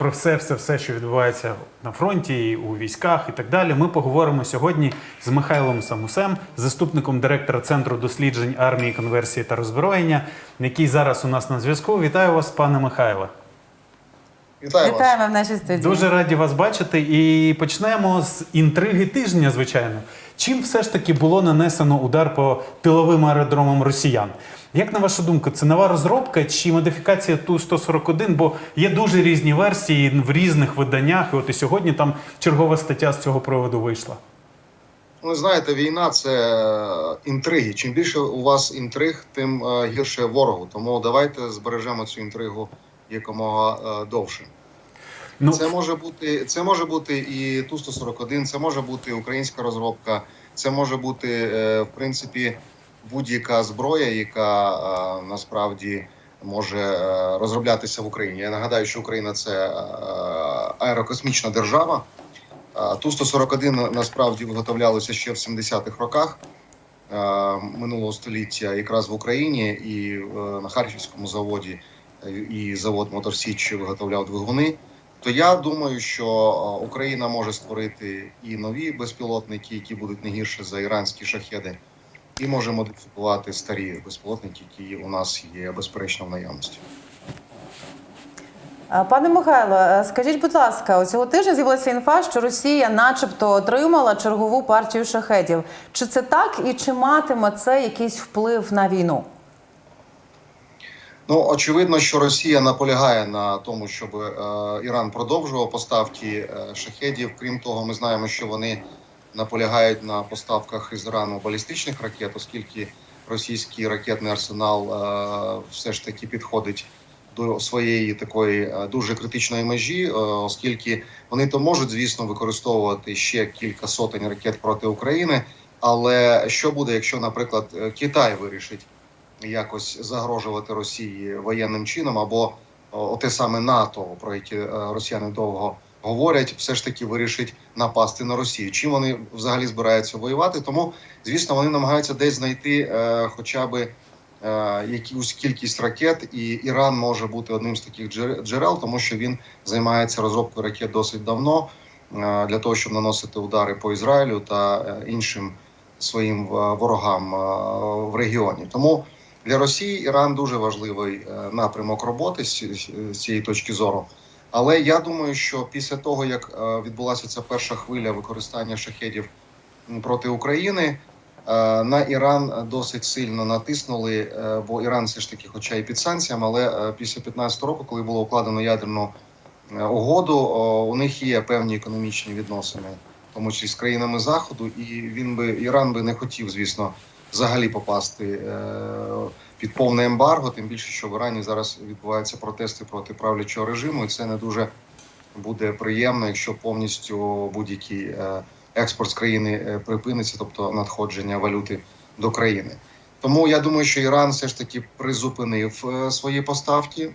Про все, все, все, що відбувається на фронті, і у військах і так далі. Ми поговоримо сьогодні з Михайлом Самусем, заступником директора Центру досліджень армії, конверсії та роззброєння, який зараз у нас на зв'язку. Вітаю вас, пане Михайле. Вітаю вас. Вітаємо в нашій студії. Дуже раді вас бачити. І почнемо з інтриги тижня, звичайно. Чим все ж таки було нанесено удар по тиловим аеродромам росіян? Як на вашу думку, це нова розробка чи модифікація Ту-141? Бо є дуже різні версії в різних виданнях. І от і сьогодні там чергова стаття з цього приводу вийшла. Ну, знаєте, війна це е, інтриги. Чим більше у вас інтриг, тим е, гірше ворогу. Тому давайте збережемо цю інтригу якомога е, довше. Ну, Це може бути це може бути і ту 141 це може бути українська розробка, це може бути е, в принципі будь-яка зброя, яка е, насправді може розроблятися в Україні. Я нагадаю, що Україна це аерокосмічна держава. Ту 141 на- насправді виготовлялося ще в 70-х роках минулого століття, якраз в Україні і на Харківському заводі, і завод Мотор Січ виготовляв двигуни. То я думаю, що е, Україна може створити і нові безпілотники, які будуть не гірше за іранські шахеди, і може модифікувати старі безпілотники, які у нас є безперечно в наявності. Е, Пане Михайло, е, скажіть, будь ласка, цього тижня з'явилася інфа, що Росія, начебто, отримала чергову партію шахедів. Чи це так і чи матиме це якийсь вплив на війну? Ну очевидно, що Росія наполягає на тому, щоб е, Іран продовжував поставки е, шахедів. Крім того, ми знаємо, що вони наполягають на поставках із Ірану балістичних ракет, оскільки російський ракетний арсенал е, все ж таки підходить до своєї такої е, дуже критичної межі, е, оскільки вони то можуть, звісно, використовувати ще кілька сотень ракет проти України. Але що буде, якщо, наприклад, е, Китай вирішить якось загрожувати Росії воєнним чином, або о, те саме НАТО, про яке е, росіяни довго говорять, все ж таки вирішить напасти на Росію. Чим вони взагалі збираються воювати? Тому, звісно, вони намагаються десь знайти е, хоча би е, якусь кількість ракет, і Іран може бути одним з таких джер- джерел, тому що він займається розробкою ракет досить давно е, для того, щоб наносити удари по Ізраїлю та е, іншим своїм е, ворогам е, в регіоні. Тому для Росії Іран дуже важливий е, напрямок роботи з цієї точки зору. Але я думаю, що після того як е, відбулася ця перша хвиля використання шахедів проти України, е, на Іран досить сильно натиснули, бо Іран все ж таки, хоча і під санкціями, але після 15 року, коли було укладено ядерну угоду, у них є певні економічні відносини, тому числі з країнами Заходу, і він би Іран би не хотів, звісно, взагалі попасти е, під повне ембарго. Тим більше, що в Ірані зараз відбуваються протести проти правлячого режиму, і це не дуже буде приємно, якщо повністю будь-який е, експорт з країни е, припиниться, тобто надходження валюти до країни. Тому я думаю, що Іран все ж таки призупинив свої поставки,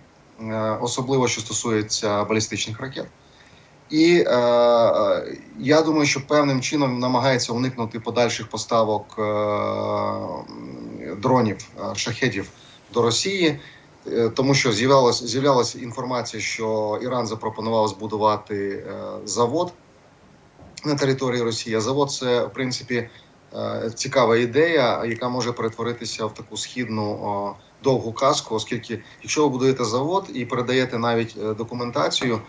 особливо що стосується балістичних ракет. І е, е, я думаю, що певним чином намагається уникнути подальших поставок е, дронів е, шахедів до Росії, е, тому що з'являлася з'являлася інформація, що Іран запропонував збудувати е, завод на території Росії. А завод це в принципі е, цікава ідея, яка може перетворитися в таку східну о, довгу казку, оскільки якщо ви будуєте завод і передаєте навіть е, документацію.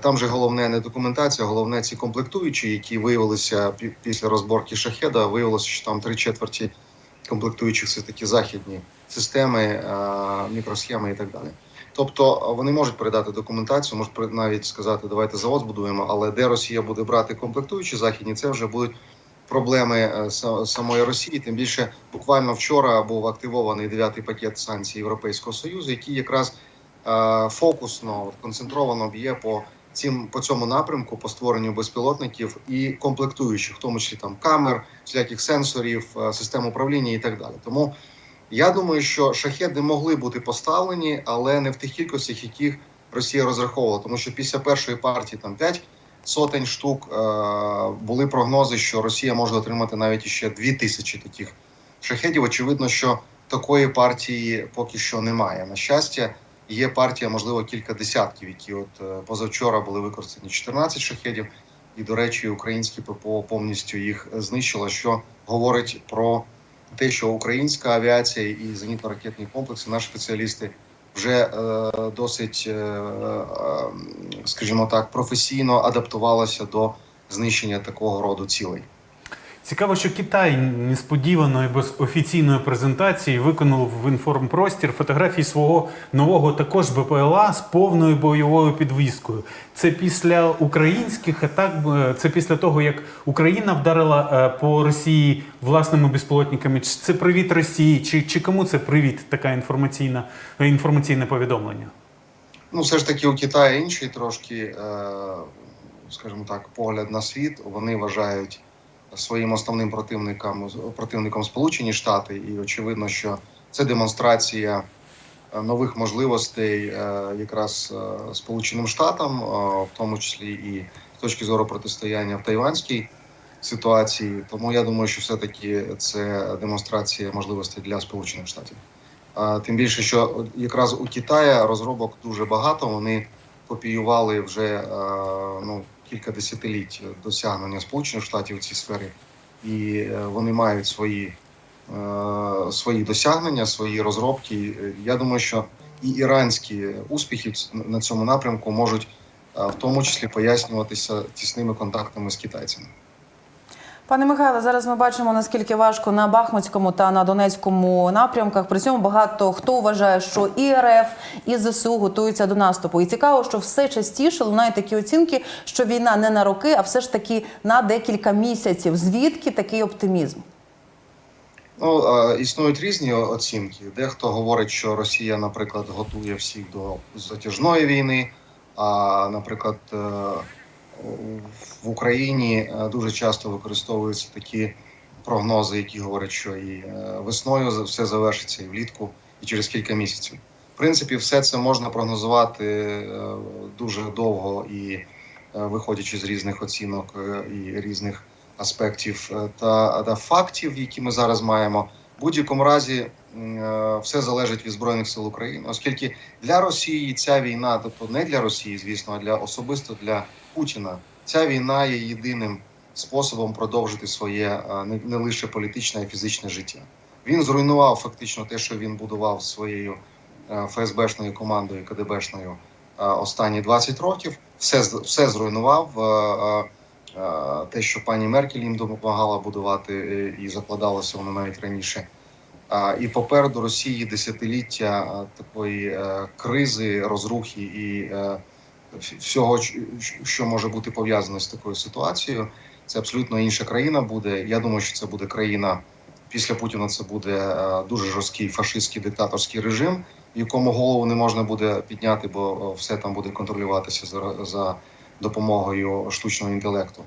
Там же головне не документація, головне ці комплектуючі, які виявилися після розборки шахеда. Виявилося, що там три четверті комплектуючих це такі західні системи, е, мікросхеми і так далі. Тобто вони можуть передати документацію, можуть навіть сказати, давайте завод збудуємо, але де Росія буде брати комплектуючі західні, це вже будуть проблеми е, самої Росії. Тим більше буквально вчора був активований дев'ятий пакет санкцій Європейського союзу, який якраз е, фокусно концентровано б'є по цим по цьому напрямку по створенню безпілотників і комплектуючих, в тому числі там камер, всіляких сенсорів, е, систем управління і так далі. Тому я думаю, що шахеди могли бути поставлені, але не в тих кількостях, яких Росія розраховувала, тому що після першої партії там 5 сотень штук е, були прогнози, що Росія може отримати навіть іще 2 тисячі таких шахедів. Очевидно, що такої партії поки що немає. На щастя, Є партія, можливо, кілька десятків, які от е, позавчора були використані 14 шахедів. І, до речі, українське ППО повністю їх знищило, що говорить про те, що українська авіація і зенітно-ракетні комплекси, наші спеціалісти вже е, досить, е, е, скажімо так, професійно адаптувалися до знищення такого роду цілей. Цікаво, що Китай несподівано і без офіційної презентації виконав в інформпростір фотографії свого нового також БПЛА з повною бойовою підвіскою. Це після українських атак, е, це після того, як Україна вдарила е, по Росії власними безпілотниками. Чи це привіт Росії? Чи, чи кому це привіт? Така інформаційна інформаційне повідомлення? Ну, все ж таки, у Китаї інший трошки, е, скажімо так, погляд на світ. Вони вважають своїм основним противником противником Сполучені Штати, і очевидно, що це демонстрація е, нових можливостей е, якраз е, Сполученим Штатам, в тому числі і з точки зору протистояння в тайванській ситуації. Тому я думаю, що все-таки це демонстрація можливостей для Сполучених Штатів. Тим більше, що якраз у Китаї розробок дуже багато. Вони копіювали вже ну, кілька десятиліть досягнення Сполучених Штатів у цій сфері, і е, вони мають свої, е, свої досягнення, свої розробки. Я думаю, що і іранські успіхи на цьому напрямку можуть е, в тому числі пояснюватися тісними контактами з китайцями. Пане Михайле, зараз ми бачимо наскільки важко на Бахмутському та на Донецькому напрямках. При цьому багато хто вважає, що і РФ, і ЗСУ готуються до наступу. І цікаво, що все частіше лунають такі оцінки, що війна не на роки, а все ж таки на декілька місяців. Звідки такий оптимізм? Ну існують різні оцінки. Дехто говорить, що Росія, наприклад, готує всіх до затяжної війни. А, наприклад, е, в Україні е, дуже часто використовуються такі прогнози, які говорять, що і е, весною все завершиться, і влітку, і через кілька місяців. В принципі, все це можна прогнозувати е, дуже довго і виходячи з різних оцінок і різних аспектів та, та фактів, які ми зараз маємо. В будь-якому разі все залежить від збройних сил України, оскільки для Росії ця війна, тобто не для Росії, звісно, а для особисто для Путіна, ця війна є єдиним способом продовжити своє е, не, лише політичне, а й фізичне життя. Він зруйнував фактично те, що він будував своєю е, ФСБшною командою, КДБшною е, останні 20 років. Все все зруйнував. те, що пані Меркель їм допомагала будувати і закладалося воно навіть раніше. І попереду Росії десятиліття такої кризи, розрухи і всього, що може бути пов'язане з такою ситуацією. Це абсолютно інша країна буде. Я думаю, що це буде країна після Путіна. Це буде е, дуже жорсткий фашистський диктаторський режим, якому голову не можна буде підняти, бо е, все там буде контролюватися за, за допомогою штучного інтелекту.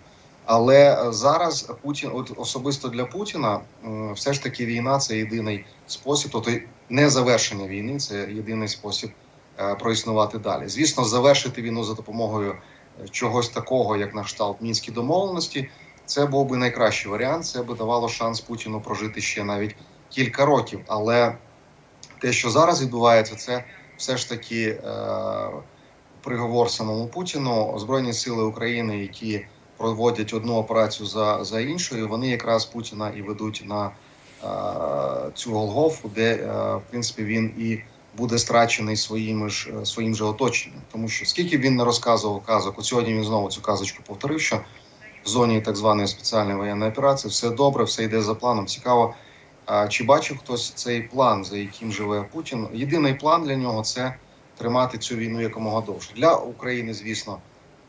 Але е, зараз Путін, от особисто для Путіна, все ж таки війна це єдиний спосіб, тобто не завершення війни, це єдиний спосіб проіснувати далі. Звісно, завершити війну за допомогою е, чогось такого, як на кшталт мінські домовленості, це був би найкращий варіант. Це би давало шанс Путіну прожити ще навіть кілька років. Але те, що зараз відбувається, це все ж таки е, приговор самому Путіну. Збройні сили України, які проводять одну операцію за, за іншою, вони якраз Путіна і ведуть на е, цю Голгофу, де е, в принципі він і буде страчений своїми ж е, своїм же оточенням. Тому що скільки б він не розказував казок, от сьогодні він знову цю казочку повторив, що в зоні так званої спеціальної воєнної операції все добре, все йде за планом. Цікаво, а чи бачив хтось цей план, за яким живе Путін? Єдиний план для нього це тримати цю війну якомога довше. Для України, звісно,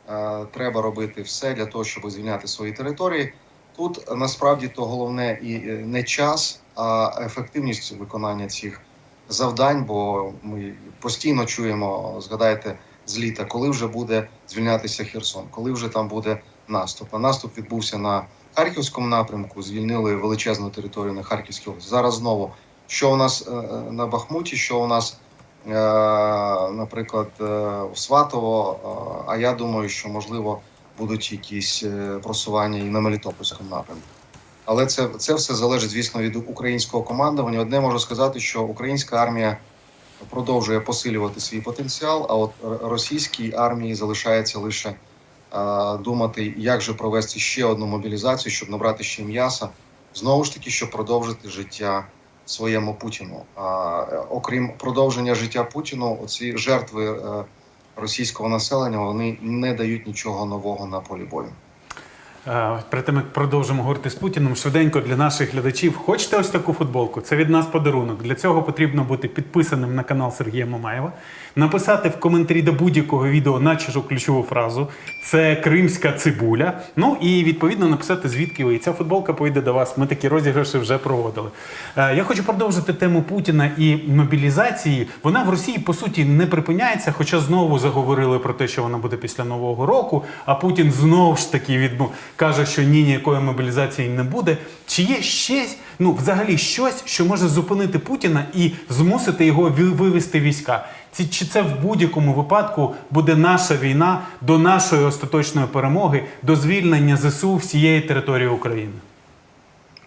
е, треба робити все для того, щоб звільняти свої території. Тут насправді то головне і е, не час, а ефективність виконання цих завдань. Бо ми постійно чуємо, згадайте з літа, коли вже буде звільнятися Херсон, коли вже там буде наступ. А наступ відбувся на Харківському напрямку, звільнили величезну територію на Харківській області. Зараз знову що у нас е, е, на Бахмуті, що у нас, е, наприклад, е, Сватово. А я думаю, що можливо будуть якісь просування і на Мелітопольському напрямку. Але це, це все залежить, звісно, від українського командування. Одне можу сказати, що українська армія продовжує посилювати свій потенціал. А от російській армії залишається лише е, думати, як же провести ще одну мобілізацію, щоб набрати ще м'яса, знову ж таки, щоб продовжити життя своєму Путіну. А е, окрім продовження життя Путіну, оці жертви е, російського населення вони не дають нічого нового на полі бою. Е, Перед тим як продовжимо говорити з Путіним, швиденько для наших глядачів. Хочете ось таку футболку? Це від нас подарунок. Для цього потрібно бути підписаним на канал Сергія Мамаєва, написати в коментарі до будь-якого відео на чужу ключову фразу. Це кримська цибуля. Ну і відповідно написати звідки ви. І ця футболка поїде до вас. Ми такі розіграші вже проводили. Е, Я хочу продовжити тему Путіна і мобілізації. Вона в Росії по суті не припиняється, хоча знову заговорили про те, що вона буде після нового року. А Путін знову ж таки відмов каже, що ні, ніякої мобілізації не буде. Чи є щось, ну взагалі щось, що може зупинити Путіна і змусити його вивести війська? Ці чи це в будь-якому випадку буде наша війна до нашої остаточної перемоги, до звільнення ЗСУ всієї території України?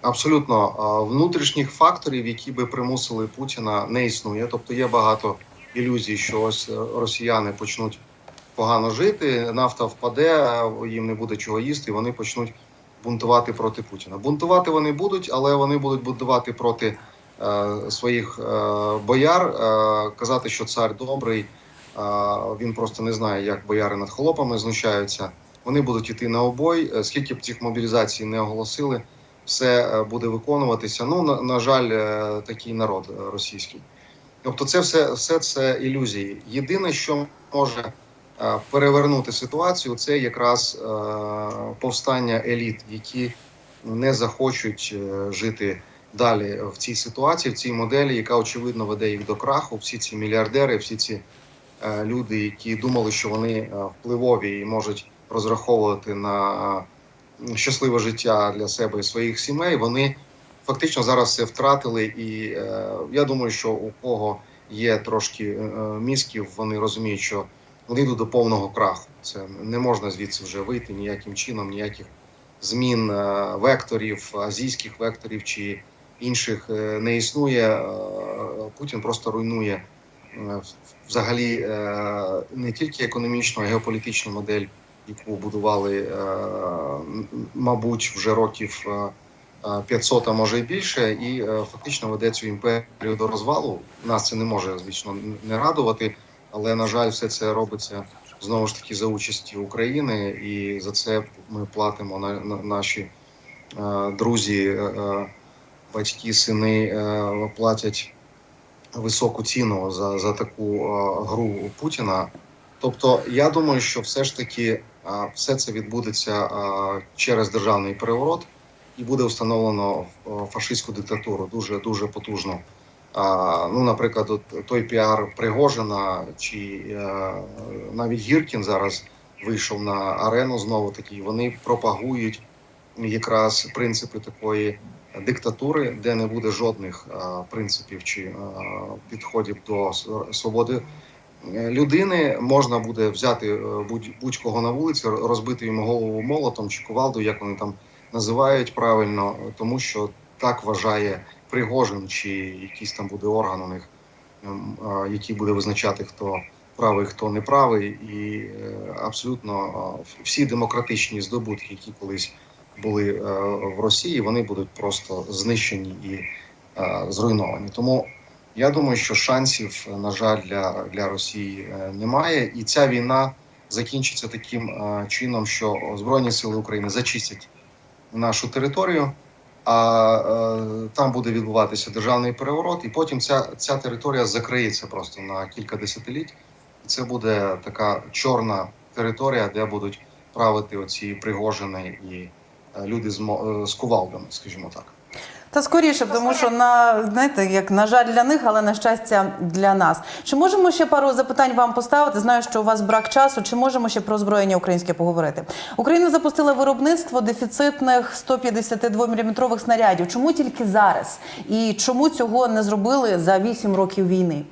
Абсолютно внутрішніх факторів, які би примусили Путіна, не існує. Тобто є багато ілюзій, що ось е, росіяни почнуть погано жити, нафта впаде, їм не буде чого їсти, і вони почнуть бунтувати проти Путіна. Бунтувати вони будуть, але вони будуть бунтувати проти е, своїх е, бояр, е, казати, що цар добрий. е, він просто не знає, як бояри над холопами знущаються. Вони будуть йти на обой. Е, Скільки б цих мобілізацій не оголосили, все е, буде виконуватися. Ну на, на жаль, е, такий народ російський. Тобто, це все, все це ілюзії. Єдине, що може перевернути ситуацію, це якраз е, повстання еліт, які не захочуть е, жити далі в цій ситуації, в цій моделі, яка очевидно веде їх до краху. Всі ці мільярдери, всі ці е, люди, які думали, що вони е, впливові і можуть розраховувати на е, щасливе життя для себе і своїх сімей, вони фактично зараз все втратили. І е, я думаю, що у кого є трошки е, мізків, вони розуміють, що йдуть до повного краху. Це не можна звідси вже вийти ніяким чином, ніяких змін е, векторів, азійських векторів чи інших е, не існує. Е, Путін просто руйнує взагалі не тільки економічну, а й геополітичну модель, яку будували, мабуть, вже років е, е, 500, а може і більше, і фактично веде цю імперію до розвалу. Нас це не може, звісно, не радувати, але на жаль, все це робиться знову ж таки за участі України, і за це ми платимо на, на наші е, друзі, е, е, батьки, сини е, платять високу ціну за, за таку е, гру Путіна. Тобто, я думаю, що все ж таки е, все це відбудеться е, через державний переворот і буде встановлено е, фашистську диктатуру дуже дуже потужно. Ну, наприклад, от той піар Пригожина чи е, навіть Гіркін зараз вийшов на арену знову таки. Вони пропагують якраз принципи такої диктатури, де не буде жодних е, принципів чи е, підходів до свободи людини. Можна буде взяти будь- будь-кого на вулиці, розбити йому голову молотом чи кувалдою, як вони там називають правильно, тому що так вважає Пригожин, чи якийсь там буде орган у них, ем, який буде визначати, хто правий, хто не правий, і е, абсолютно всі демократичні здобутки, які колись були е, в Росії, вони будуть просто знищені і е, зруйновані. Тому я думаю, що шансів, на жаль, для, для Росії е, немає, і ця війна закінчиться таким е, чином, що Збройні сили України зачистять нашу територію а е, там буде відбуватися державний переворот, і потім ця, ця територія закриється просто на кілька десятиліть. І це буде така чорна територія, де будуть правити оці пригожини і е, люди з, е, з кувалдами, скажімо так. Та скоріше, тому що на знаєте, як на жаль для них, але на щастя для нас. Чи можемо ще пару запитань вам поставити? Знаю, що у вас брак часу. Чи можемо ще про озброєння українське поговорити? Україна запустила виробництво дефіцитних 152 мм снарядів. Чому тільки зараз? І чому цього не зробили за 8 років війни?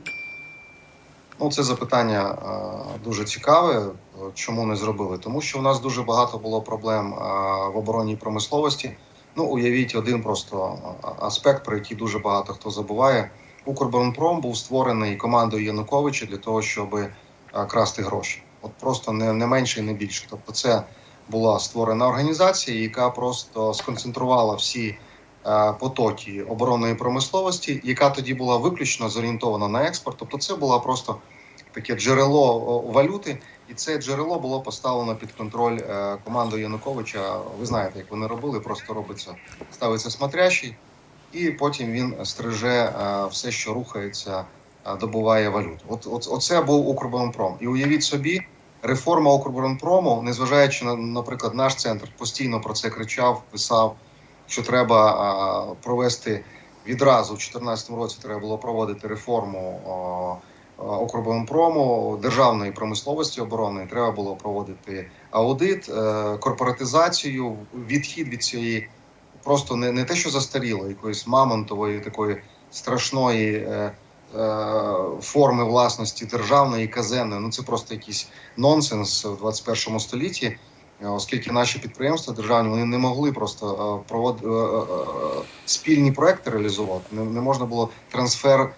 Ну, це запитання е, дуже цікаве. Чому не зробили? Тому що у нас дуже багато було проблем е, в оборонній промисловості. Ну, уявіть один просто аспект, про який дуже багато хто забуває. Укрборонпром був створений командою Януковича для того, щоб е, красти гроші. От просто не, не менше і не більше. Тобто, це була створена організація, яка просто сконцентрувала всі е, потоки оборонної промисловості, яка тоді була виключно зорієнтована на експорт. Тобто, це було просто таке джерело валюти, і це джерело було поставлено під контроль е, командою Януковича. Ви знаєте, як вони робили, просто робиться, ставиться смотрящий, і потім він стриже е, все, що рухається, е, добуває валюту. От, от оце був Укрборонпром. І уявіть собі, реформа Укрборонпрому, незважаючи на, наприклад, наш центр постійно про це кричав, писав, що треба провести відразу в 2014 році. Треба було проводити реформу а, а, державної промисловості оборони. Треба було проводити аудит, е, корпоратизацію, відхід від цієї просто не, не те, що застаріло, якоїсь мамонтової такої страшної. Е, е, Форми власності державної казенної, ну це просто якийсь нонсенс в 21 столітті, е, оскільки наші підприємства державні вони не могли просто проводити спільні проекти реалізувати. Не, не можна було трансфер е,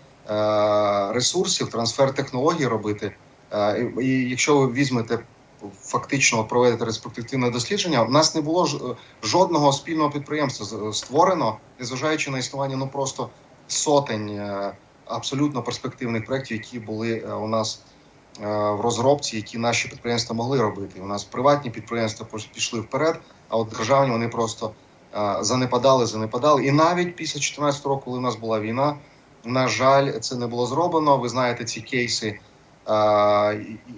ресурсів, трансфер технологій робити. Е, і, якщо ви візьмете фактично проведете респективне дослідження, у нас не було ж, жодного спільного підприємства створено, незважаючи на існування ну просто сотень е, абсолютно перспективних проєктів, які були е, у нас е, в розробці, які наші підприємства могли робити. У нас приватні підприємства пішли вперед, а от державні вони просто е, занепадали, занепадали. І навіть після 2014 року, коли у нас була війна, на жаль, це не було зроблено. Ви знаєте ці кейси,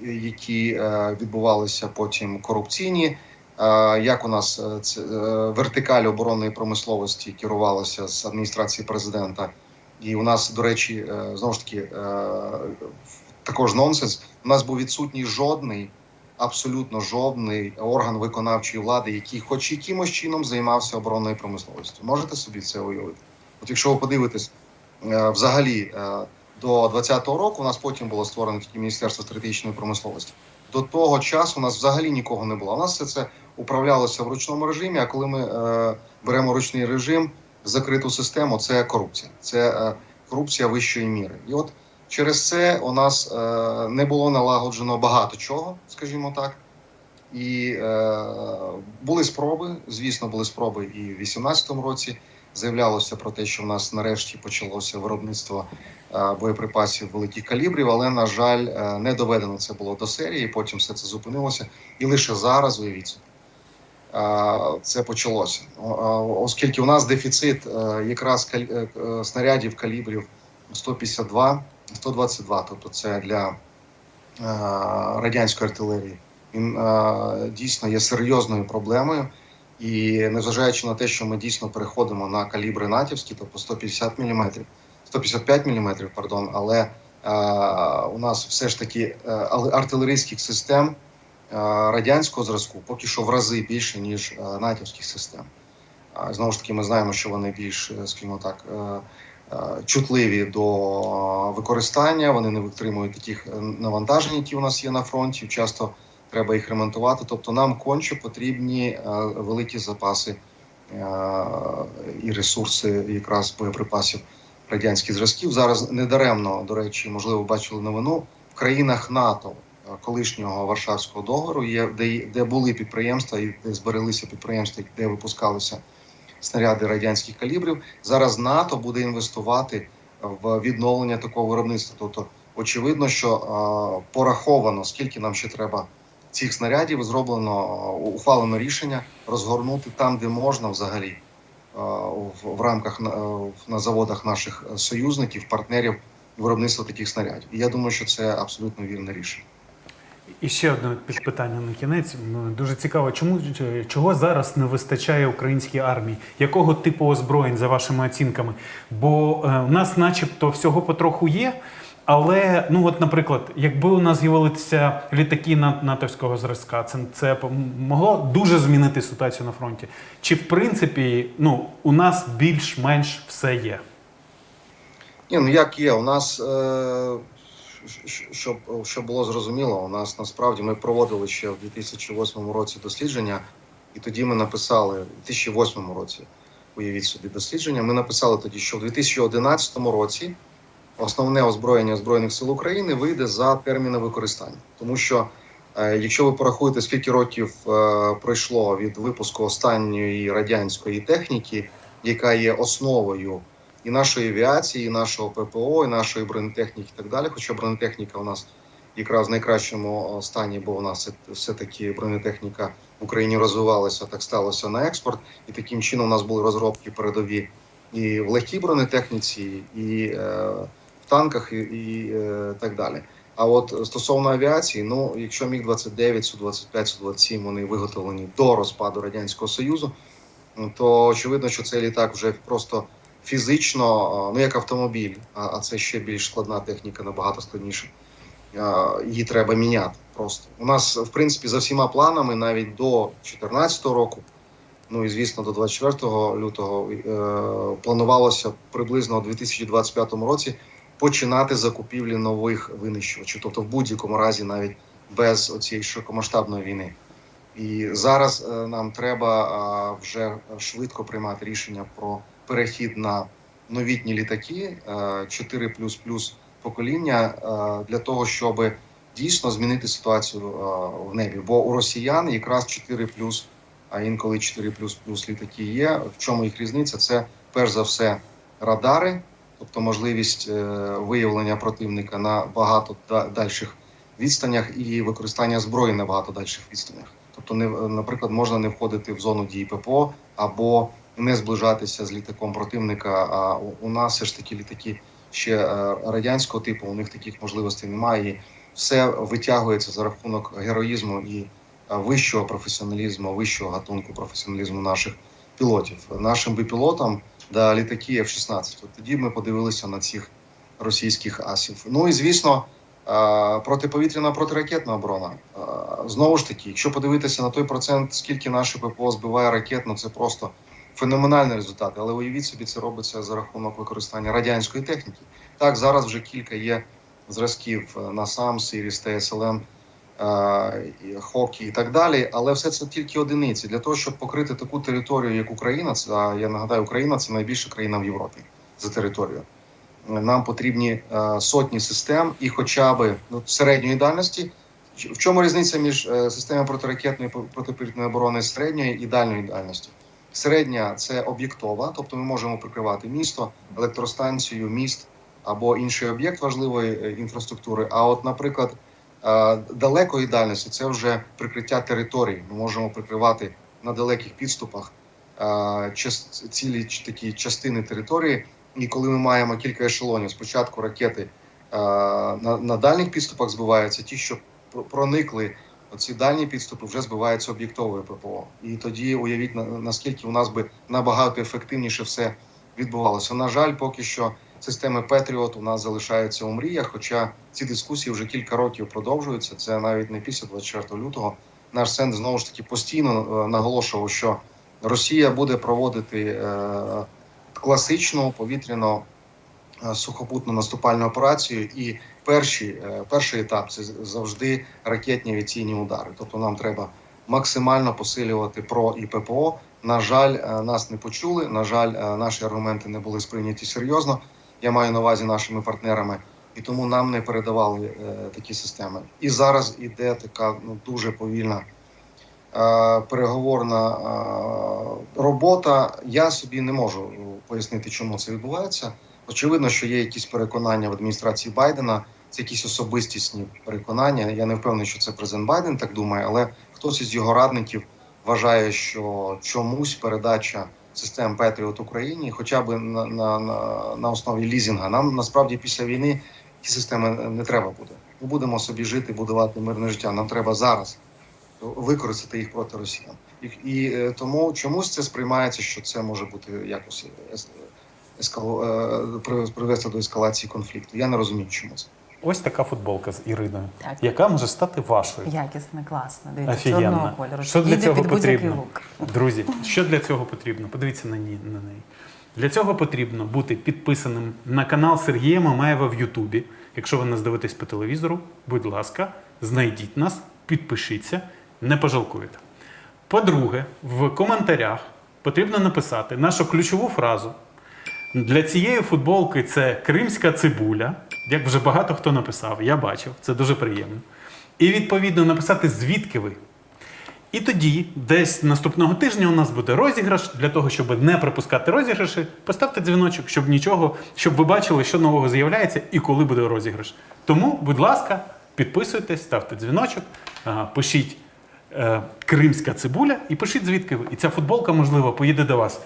які е, відбувалися потім корупційні. Як у нас це, е, вертикаль оборонної промисловості керувалася з адміністрації президента, і у нас, до речі, е, знову ж таки також нонсенс. У нас був відсутній жодний, абсолютно жодний орган виконавчої влади, який, хоч якимось чином, займався оборонною промисловістю. Можете собі це уявити? От якщо ви подивитесь взагалі е, до 2020 року, у нас потім було створено таке міністерство стратегічної промисловості. До того часу у нас взагалі нікого не було. У нас все це управлялося в ручному режимі. А коли ми е, беремо ручний режим, закриту систему, це корупція. Це е, корупція вищої міри. І от через це у нас е, не було налагоджено багато чого, скажімо так. І е, були спроби, звісно, були спроби і в 2018 році. Заявлялося про те, що в нас нарешті почалося виробництво е, боєприпасів великих калібрів, але на жаль, е, не доведено це було до серії. Потім все це зупинилося, і лише зараз уявіть, е, це почалося. Оскільки у нас дефіцит якраз снарядів калібрів 152, 122, тобто це для радянської артилерії. Він дійсно є серйозною проблемою. І незважаючи на те, що ми дійсно переходимо на калібри натівські, тобто 150 мм, 155 мм, пардон, але е, у нас все ж таки е, артилерійських систем е, радянського зразку поки що в рази більше, ніж е, натівських систем. А знову ж таки, ми знаємо, що вони більш, е, скажімо так, е, е, чутливі до використання, вони не витримують таких е, навантажень, які у нас є на фронті. Часто треба їх ремонтувати. Тобто нам конче потрібні е, великі запаси е, і ресурси, якраз боєприпасів радянських зразків. Зараз недаремно, до речі, можливо, бачили новину в країнах НАТО. е, Колишнього Варшавського договору є де, де були підприємства і де збереглися підприємства, де випускалися снаряди радянських калібрів. Зараз НАТО буде інвестувати в відновлення такого виробництва. Тобто, очевидно, що пораховано, скільки нам ще треба цих снарядів, зроблено е, ухвалено рішення розгорнути там, де можна взагалі е, в, рамках на, е, заводах наших союзників, партнерів виробництва таких снарядів. І я думаю, що це абсолютно вірне рішення. І ще одне питання на кінець. Дуже цікаво, чому чого зараз не вистачає українській армії? Якого типу озброєнь за вашими оцінками? Бо е, у нас, начебто, всього потроху є. Але ну от, наприклад, якби у нас з'явилися літаки натовського зразка, це, це могло дуже змінити ситуацію на фронті. Чи в принципі ну, у нас більш-менш все є? Ні, ну як є, у нас, е, щоб, щоб було зрозуміло, у нас насправді ми проводили ще в 2008 році дослідження, і тоді ми написали, в 2008 році, уявіть собі дослідження, ми написали тоді, що в 2011 році основне озброєння збройних сил України вийде за терміни використання, тому що е, якщо ви порахуєте, скільки років е, пройшло від випуску останньої радянської техніки, яка є основою і нашої авіації, і нашого ППО, і нашої бронетехніки, і так далі. Хоча бронетехніка у нас якраз в найкращому е, стані, бо у нас все таки бронетехніка в Україні розвивалася, так сталося на експорт, і таким чином у нас були розробки передові і в легкій бронетехніці, і танках, і, і е, так далі. А от стосовно авіації, ну якщо міг 29 су 25 су 27 вони виготовлені до розпаду радянського союзу, ну, то очевидно, що цей літак вже просто фізично, ну як автомобіль, а, а це ще більш складна техніка, набагато складніше. Її треба міняти. Просто у нас, в принципі, за всіма планами, навіть до 2014 року, ну і звісно, до 24 лютого е, планувалося приблизно у 2025 році починати закупівлі нових винищувачів, тобто в будь-якому разі, навіть без цієї широкомасштабної війни. І зараз е, нам треба е, вже швидко приймати рішення про перехід на новітні літаки е, 4 покоління е, для того, щоб дійсно змінити ситуацію в небі. Бо у росіян якраз 4 а інколи 4 літаки є. В чому їх різниця? Це перш за все радари, тобто можливість е, виявлення противника на багато дальших відстанях і використання зброї на багато дальших відстанях. Тобто, не наприклад, можна не входити в зону дії ППО або не зближатися з літаком противника. А у- нас все ж таки літаки ще е, радянського типу, у них таких можливостей немає. Все витягується за рахунок героїзму і е, вищого професіоналізму, вищого гатунку професіоналізму наших пілотів. Нашим біпілотам да літаки F-16. От тоді ми подивилися на цих російських асів. Ну і звісно, протиповітряна протиракетна оборона. Знову ж таки, якщо подивитися на той процент, скільки наше ППО збиває ракет, ну це просто феноменальний результат. Але уявіть собі, це робиться за рахунок використання радянської техніки. Так, зараз вже кілька є зразків е, на сам Сиріс, ТСЛМ, е, і Хокі і так далі. Але все це тільки одиниці для того, щоб покрити таку територію, як Україна. Це я нагадаю, Україна це найбільша країна в Європі за територією. Нам потрібні е, сотні систем, і хоча б ну, середньої дальності. В чому різниця між е, системою протиракетної по- протиповітряної оборони середньої і дальньої дальності? Середня це об'єктова, тобто ми можемо прикривати місто, електростанцію, міст або інший об'єкт важливої е, інфраструктури. А от, наприклад, е, далекої дальності це вже прикриття території. Ми можемо прикривати на далеких підступах цілі такі частини території. І коли ми маємо кілька ешелонів, спочатку ракети на, дальніх підступах збиваються, ті, що проникли ці дальні підступи, вже збиваються об'єктовою ППО. І тоді уявіть на- наскільки у нас би набагато ефективніше все відбувалося. На жаль, поки що системи Петріот у нас залишаються у мріях. Хоча ці дискусії вже кілька років продовжуються. Це навіть не після 24 лютого. Наш сенс знову ж таки постійно е, наголошував, що Росія буде проводити е, класичну повітряно е, сухопутну наступальну операцію, і перші, перший етап це завжди ракетні авіаційні удари. Тобто нам треба максимально посилювати ПРО і ППО. На жаль, нас не почули. На жаль, наші аргументи не були сприйняті серйозно. Я маю на увазі нашими партнерами, і тому нам не передавали е, такі системи. І зараз іде така ну дуже повільна е, переговорна е, робота. Я собі не можу е, пояснити, чому це відбувається. Очевидно, що є якісь переконання в адміністрації Байдена, це якісь особистісні переконання. Я не впевнений, що це президент Байден так думає, але хтось із його радників вважає, що чомусь передача систем Петріот Україні, хоча б на, на, на, основі лізінга, нам насправді після війни ті системи не треба буде. Ми будемо собі жити, будувати мирне життя. Нам треба зараз використати їх проти росіян. І, і е, тому чомусь це сприймається, що це може бути якось ес- ескалу, е, привести до ескалації конфлікту. Я не розумію, чому це. Ось така футболка з Іриною, Так. яка може стати вашою. Якісно, класно. Дивіться, чорного кольору. Що для цього під потрібно? Друзі, що для цього потрібно? Подивіться на, ні, на неї. Для цього потрібно бути підписаним на канал Сергія Мамаєва в Ютубі. Якщо ви нас дивитесь по телевізору, будь ласка, знайдіть нас, підпишіться, не пожалкуєте. По-друге, в коментарях потрібно написати нашу ключову фразу. Для цієї футболки це кримська цибуля, як вже багато хто написав, я бачив, це дуже приємно. І відповідно написати, звідки ви. І тоді, десь наступного тижня, у нас буде розіграш. Для того, щоб не пропускати розіграші, поставте дзвіночок, щоб нічого, щоб ви бачили, що нового з'являється і коли буде розіграш. Тому, будь ласка, підписуйтесь, ставте дзвіночок, пишіть е, кримська цибуля і пишіть звідки ви. І ця футболка, можливо, поїде до вас.